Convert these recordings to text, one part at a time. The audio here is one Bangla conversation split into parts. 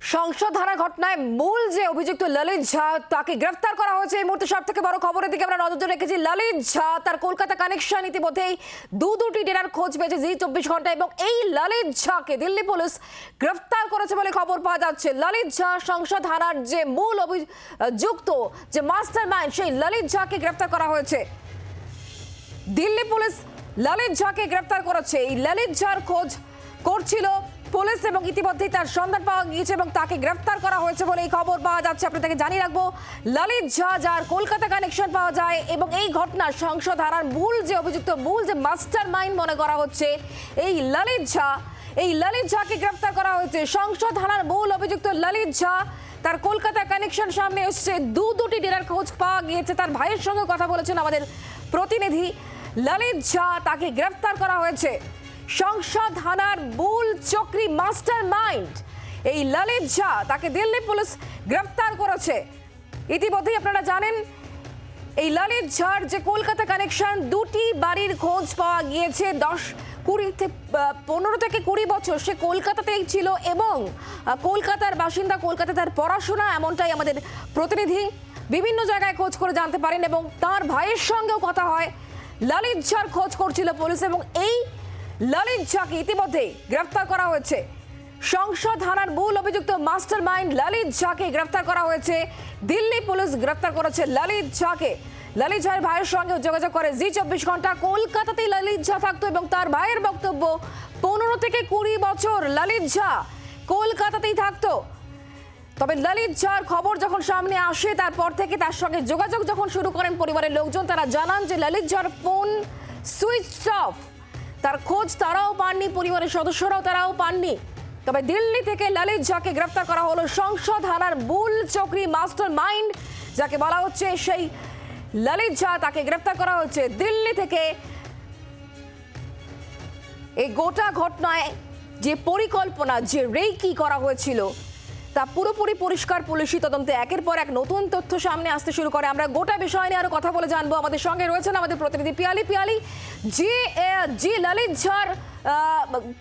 সংসদ ধারা ঘটনায় মূল যে অভিযুক্ত ললিত ঝা, তাকে গ্রেফতার করা হয়েছে। এই মুহূর্তে সব থেকে বড় খবরের দিকে আমরা নজর রেখেছি। ললিত ঝা, তার কলকাতা কানেকশন ইতিমধ্যেই দু দুটি ডেরার খোঁজ পেয়েছে জি চব্বিশ ঘণ্টা এবং এই ললিত ঝাকে দিল্লি পুলিশ গ্রেফতার করেছে বলে খবর পাওয়া যাচ্ছে। ললিত ঝা সংসদ ধারার যে মূল অভিযুক্ত, যে মাস্টার মাইন্ড সেই ললিত ঝাকে গ্রেফতার করা হয়েছে। দিল্লি পুলিশ ললিত ঝাকে গ্রেফতার করেছে। এই ললিত ঝার খোঁজ করছিল পুলিশ এবং ইতিমধ্যেই তার সন্ধান পাওয়া গিয়েছে এবং তাকে গ্রেফতার করা হয়েছে বলে এই খবর পাওয়া যাচ্ছে। আপনাদেরকে জানিয়ে রাখব, ললিত ঝা যার কলকাতা কানেকশন পাওয়া যায় এবং এই ঘটনা সংসদ ধারার মূল যে অভিযুক্ত, মূল যে মাস্টার মাইন্ড মনে করা হচ্ছে, এই ললিত ঝা, এই ললিত ঝাকে গ্রেফতার করা হয়েছে। সংসদ ধারার মূল অভিযুক্ত ললিত ঝা তার কলকাতা কানেকশন সামনে এসছে। দু দুটি ডেরার খোঁজ পাওয়া গিয়েছে, তার ভাইয়ের সঙ্গে কথা বলেছেন আমাদের প্রতিনিধি। ললিত ঝা তাকে গ্রেফতার করা হয়েছে। সংসদ থানার মূল চক্রি মাস্টার মাইন্ড এই ললিত ঝা তাকে দিল্লি পুলিশ গ্রেফতার করেছে। ইতিমধ্যেই আপনারা জানেন, এই ললিত ঝাড় যে কলকাতা কানেকশন দুটি বাড়ির খোঁজ পাওয়া গিয়েছে। দশ কুড়ি পনেরো থেকে কুড়ি বছর সে কলকাতাতেই ছিল এবং কলকাতার বাসিন্দা কলকাতা তার পড়াশোনা এমনটাই আমাদের প্রতিনিধি বিভিন্ন জায়গায় খোঁজ করে জানতে পারেন এবং তার ভাইয়ের সঙ্গেও কথা হয়। ললিত ঝার খোঁজ করছিল পুলিশ এবং এই ললিত ঝাকে ইতিমধ্যে গ্রেফতার করা হয়েছে। সংসদ থানার মূল অভিযুক্ত মাস্টার মাইন্ড ললিত ঝাকে গ্রেফতার করা হয়েছে। দিল্লি পুলিশ গ্রেফতার করেছে ললিত ঝাকে। ললিত ঝার ভাইয়ের সঙ্গে যোগাযোগ করে জি চব্বিশ ঘণ্টা। কলকাতাতেই ললিত ঝা থাকতো এবং তার ভাইয়ের বক্তব্য, পনেরো থেকে কুড়ি বছর ললিত ঝা কলকাতাতেই থাকতো। তবে ললিত ঝার খবর যখন সামনে আসে, তারপর থেকে তার সঙ্গে যোগাযোগ যখন শুরু করেন পরিবারের লোকজন, তারা জানান যে ললিত ঝার ফোন সুইচ অফ। তার খোঁজ তারাও পাননি, পরিবারের সদস্যরাও তারাও পাননি। তবে দিল্লি থেকে ললিত ঝাকে গ্রেফতার করা হলো সংসদ হানার মূল চক্রি মাস্টার মাইন্ড, যাকে বলা হচ্ছে সেই ললিত ঝা তাকে গ্রেফতার করা হচ্ছে দিল্লি থেকে এই গোটা ঘটনায় যে পরিকল্পনা, যে রেকি করা হয়েছিল তা পুরোপুরি পরিষ্কার পুলিশি তদন্তে। একের পর এক নতুন তথ্য সামনে আসতে শুরু করে। আমরা গোটা বিষয় নিয়ে আরও কথা বলে জানব। আমাদের সঙ্গে রয়েছেন আমাদের প্রতিনিধি পিয়ালি। পিয়ালি আহ, যে ললিত ঝাড়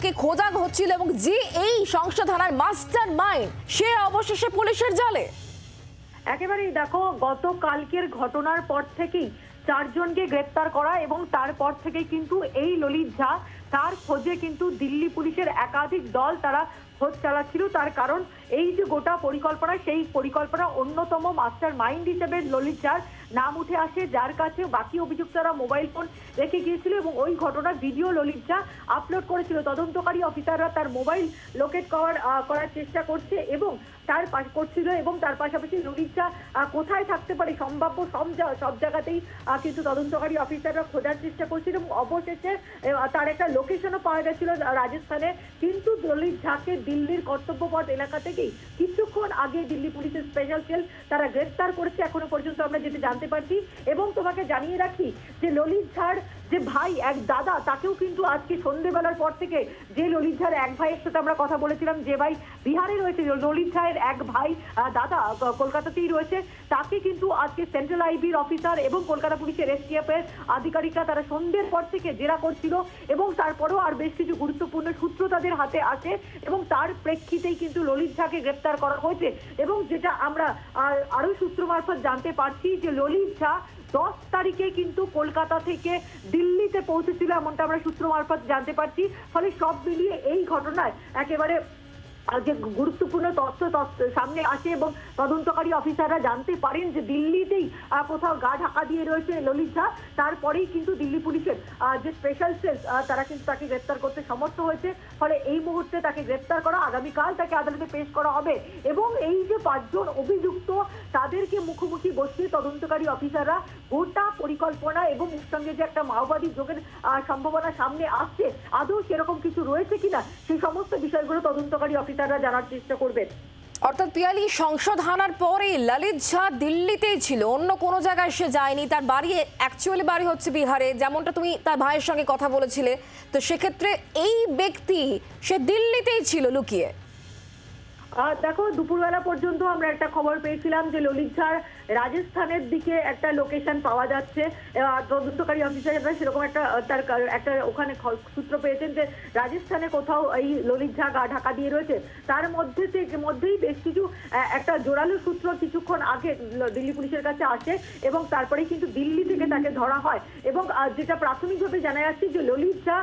কে খোঁজা হচ্ছিল এবং যে এই সংসদ মাস্টার মাইন্ড সে অবশেষে পুলিশের জালে। একেবারেই দেখো গতকালকের ঘটনার পর থেকেই চারজনকে গ্রেপ্তার করা এবং তারপর থেকেই কিন্তু এই ললিত ঝা তার খোঁজে কিন্তু দিল্লি পুলিশের একাধিক দল তারা খোঁজ চালাচ্ছিল। তার কারণ এই যে গোটা পরিকল্পনা, সেই পরিকল্পনা অন্যতম মাস্টার মাইন্ড হিসেবে ললিত যার নাম উঠে আসে, যার কাছে বাকি অভিযুক্তরা মোবাইল ফোন রেখে গিয়েছিল এবং ওই ঘটনার ভিডিও ললিত যা আপলোড করেছিল। তদন্তকারী অফিসাররা তার মোবাইল লোকেট করার করার চেষ্টা করছে এবং তার পাশ করছিল এবং তার পাশাপাশি ঝা কোথায় থাকতে পারে সম্ভাব্য সব সব জায়গাতেই কিন্তু তদন্তকারী অফিসাররা খোঁজার চেষ্টা করছিল এবং অবশেষে তার একটা লোকেশনও পাওয়া গেছিল রাজস্থানে। কিন্তু ললিত ঝাকে দিল্লির কর্তব্যপথ এলাকা থেকেই কিছুক্ষণ আগে দিল্লি পুলিশের স্পেশাল সেল তারা গ্রেফতার করেছে। এখনও পর্যন্ত আমরা যেটা জানতে পারছি এবং তোমাকে জানিয়ে রাখি যে ললিত ঝাড় যে ভাই, এক দাদা, তাকেও কিন্তু আজকে সন্ধ্যেবেলার পর থেকে যে ললিত ঝাড় এক ভাইয়ের সাথে আমরা কথা বলেছিলাম, যে ভাই বিহারে রয়েছে। ললিত ঝাড়ের এক ভাই দাদা কলকাতাতেই রয়েছে। তাকে কিন্তু আজকে সেন্ট্রাল আইবির অফিসার এবং কলকাতা পুলিশের এসটিএফ এর আধিকারিকরা তারা সন্ধ্যের পর থেকে জেরা করছিল এবং তারপরেও আর বেশ কিছু গুরুত্বপূর্ণ সূত্র তাদের হাতে আসে এবং তার প্রেক্ষিতেই কিন্তু ললিত ঝাকে গ্রেপ্তার করা হয়েছে এবং যেটা আমরা আর আরও সূত্র মারফত জানতে পারছি যে ললিত ঝা দশ তারিখে কিন্তু কলকাতা থেকে দিল্লিতে পৌঁছেছিল এমনটা আমরা সূত্র মারফত জানতে পারছি। ফলে সব মিলিয়ে এই ঘটনায় একেবারে যে গুরুত্বপূর্ণ তথ্য সামনে আসে এবং তদন্তকারী অফিসাররা জানতে পারেন যে দিল্লিতেই কোথাও গা ঢাকা দিয়ে রয়েছে ললিত ঝা তারপরেই কিন্তু দিল্লি পুলিশের যে স্পেশাল সেল তারা কিন্তু তাকে গ্রেপ্তার করতে সমর্থ হয়েছে। ফলে এই মুহূর্তে তাকে গ্রেপ্তার করা, আগামীকাল তাকে আদালতে পেশ করা হবে। এবং এই যে পাঁচজন অভিযুক্ত, তাদেরকে মুখোমুখি বসিয়ে তদন্তকারী অফিসাররা গোটা পরিকল্পনা এবং এর সঙ্গে যে একটা মাওবাদী যোগের সম্ভাবনা সামনে আসছে, আদৌ সেরকম কিছু রয়েছে কিনা সেই সমস্ত বিষয়গুলো তদন্তকারী অফিসাররা জানার চেষ্টা করবেন। অর্থাৎ পিয়ালি সংসদ হানার পরে ললিত ঝা দিল্লিতেই ছিল। অন্য কোনো জায়গায় সে যায়নি। তার বাড়ি অ্যাকচুয়ালি বাড়ি হচ্ছে বিহারে। যেমনটা তুমি তার ভাইয়ের সঙ্গে কথা বলেছিলে। তো সেক্ষেত্রে এই ব্যক্তি সে দিল্লিতেই ছিল লুকিয়ে। দেখো দুপুরবেলা পর্যন্ত আমরা একটা খবর পেয়েছিলাম যে ললিত ঝাড় রাজস্থানের দিকে একটা লোকেশন পাওয়া যাচ্ছে। তদন্তকারী অফিসাররা সেরকম একটা তার একটা ওখানে সূত্র পেয়েছেন যে রাজস্থানে কোথাও এই ললিত ঝা গা ঢাকা দিয়ে রয়েছে। তার মধ্যে মধ্যেই বেশ কিছু একটা জোরালো সূত্র কিছুক্ষণ আগে দিল্লি পুলিশের কাছে আসে এবং তারপরেই কিন্তু দিল্লি থেকে তাকে ধরা হয়। এবং যেটা প্রাথমিকভাবে জানা যাচ্ছে যে ললিত ঝা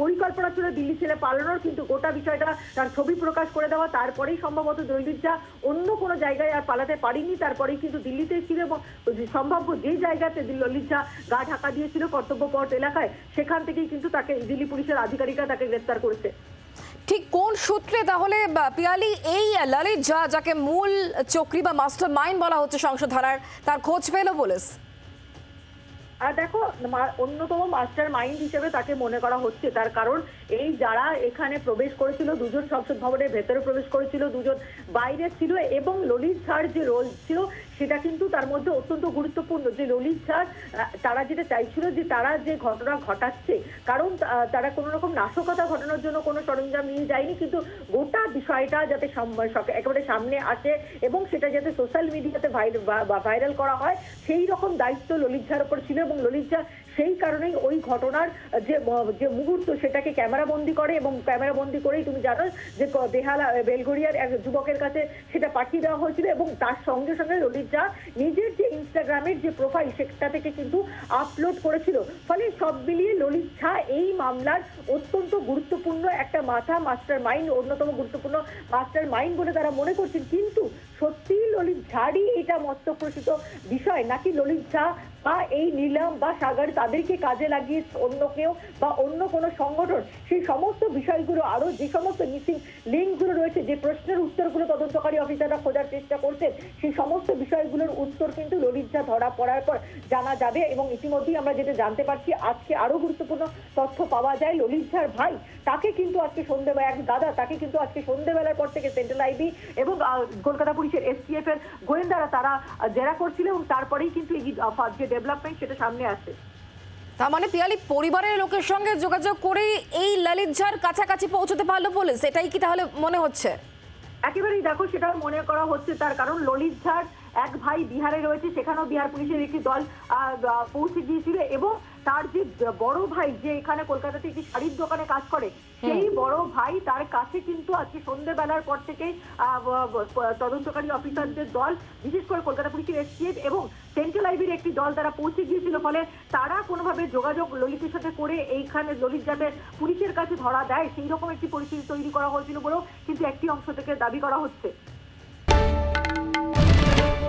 পরিকল্পনা ছিল দিল্লি ছেলে পালানোর, কিন্তু গোটা বিষয়টা তার ছবি প্রকাশ করে দেওয়া, তারপরেই সম্ভবত ললিত ঝা অন্য কোনো জায়গায় আর পালাতে পারিনি, তারপরেই কিন্তু দিল্লিতে ছিল এবং সম্ভাব্য যে জায়গাতে ললিত ঝা গা ঢাকা দিয়েছিল কর্তব্য পথ এলাকায় সেখান থেকেই কিন্তু তাকে দিল্লি পুলিশের আধিকারিকরা তাকে গ্রেফতার করেছে। ঠিক কোন সূত্রে তাহলে পিয়ালি এই ললিত ঝা যাকে মূল চক্রী বা মাস্টার মাইন্ড বলা হচ্ছে সংসদ ধারার তার খোঁজ পেল পুলিশ? আর দেখো অন্যতম মাস্টার মাইন্ড হিসেবে তাকে মনে করা হচ্ছে তার কারণ এই যারা এখানে প্রবেশ করেছিল দুজন সংসদ ভবনের ভেতরে প্রবেশ করেছিল দুজন বাইরে ছিল এবং ললিত ঝাড় যে রোল ছিল সেটা কিন্তু তার মধ্যে অত্যন্ত গুরুত্বপূর্ণ। যে ললিত স্যার তারা যেটা চাইছিল যে তারা যে ঘটনা ঘটাচ্ছে, কারণ তারা কোনো রকম নাশকতা ঘটানোর জন্য কোনো সরঞ্জাম নিয়ে যায়নি, কিন্তু গোটা বিষয়টা যাতে একেবারে সামনে আসে এবং সেটা যাতে সোশ্যাল মিডিয়াতে ভাইরাল করা হয়, সেই রকম দায়িত্ব ললিত ঝার উপর ছিল এবং ললিত ঝা সেই কারণেই ওই ঘটনার যে যে মুহূর্ত সেটাকে ক্যামেরা বন্দি করে এবং ক্যামেরা বন্দি করেই তুমি জানো যে বেহালা বেলগড়িয়ার এক যুবকের কাছে সেটা পাঠিয়ে দেওয়া হয়েছিল এবং তার সঙ্গে সঙ্গে ললিত ঝা নিজের যে ইনস্টাগ্রামের যে প্রোফাইল সেটা থেকে কিন্তু আপলোড করেছিল। ফলে সব মিলিয়ে ললিত ঝা এই মামলার অত্যন্ত গুরুত্বপূর্ণ একটা মাথা মাস্টার মাইন্ড অন্যতম গুরুত্বপূর্ণ মাস্টার মাইন্ড বলে তারা মনে করছেন। কিন্তু সত্যি ললিত ঝাড়ই এটা মস্তপ্রসূত বিষয়? নাকি ললিত ঝা বা এই নিলাম বা সাগর তাদেরকে কাজে লাগিয়ে অন্য কেউ বা অন্য কোনো সংগঠন, সেই সমস্ত বিষয়গুলো আরও যে সমস্ত মিসিং লিঙ্কগুলো রয়েছে, যে প্রশ্নের উত্তরগুলো তদন্তকারী অফিসাররা খোঁজার চেষ্টা করছেন, সেই সমস্ত বিষয়গুলোর উত্তর কিন্তু ললিত ধরা পড়ার পর জানা যাবে এবং ইতিমধ্যেই আমরা যেটা জানতে পারছি, আজকে আরও গুরুত্বপূর্ণ তথ্য পাওয়া যায় ললিত ঝার ভাই। তাকে কিন্তু আজকে সন্ধ্যেবেলা এক দাদা তাকে কিন্তু আজকে সন্ধ্যেবেলার পর থেকে সেন্ট্রাল আইবি এবং কলকাতা পুলিশের এসটিএফ এর গোয়েন্দারা তারা জেরা করছিল এবং তারপরেই কিন্তু এই যে ডেভেলপমেন্ট সেটা সামনে আসে। তার মানে পিয়ালি পরিবারের লোকের সঙ্গে যোগাযোগ করে এই ললিত ঝার কাছাকাছি পৌঁছতে পারল বলে সেটাই কি তাহলে মনে হচ্ছে? একেবারেই দেখো সেটা মনে করা হচ্ছে তার কারণ ললিত ঝাড় এক ভাই বিহারে রয়েছে সেখানেও বিহার পুলিশের একটি দল পৌঁছে গিয়েছিল এবং তার যে বড় ভাই যে এখানে কলকাতাতে একটি শাড়ির দোকানে কাজ করে সেই বড় ভাই তার কাছে কিন্তু আজকে সন্ধ্যেবেলার পর থেকে তদন্তকারী অফিসারদের দল বিশেষ করে কলকাতা পুলিশের এসটিএফ এবং সেন্ট্রাল আইবির একটি দল তারা পৌঁছে গিয়েছিল ফলে তারা কোনোভাবে যোগাযোগ ললিতের সাথে করে এইখানে ললিত যাতে পুলিশের কাছে ধরা দেয় সেই রকম একটি পরিস্থিতি তৈরি করা হয়েছিল বলেও কিন্তু একটি অংশ থেকে দাবি করা হচ্ছে।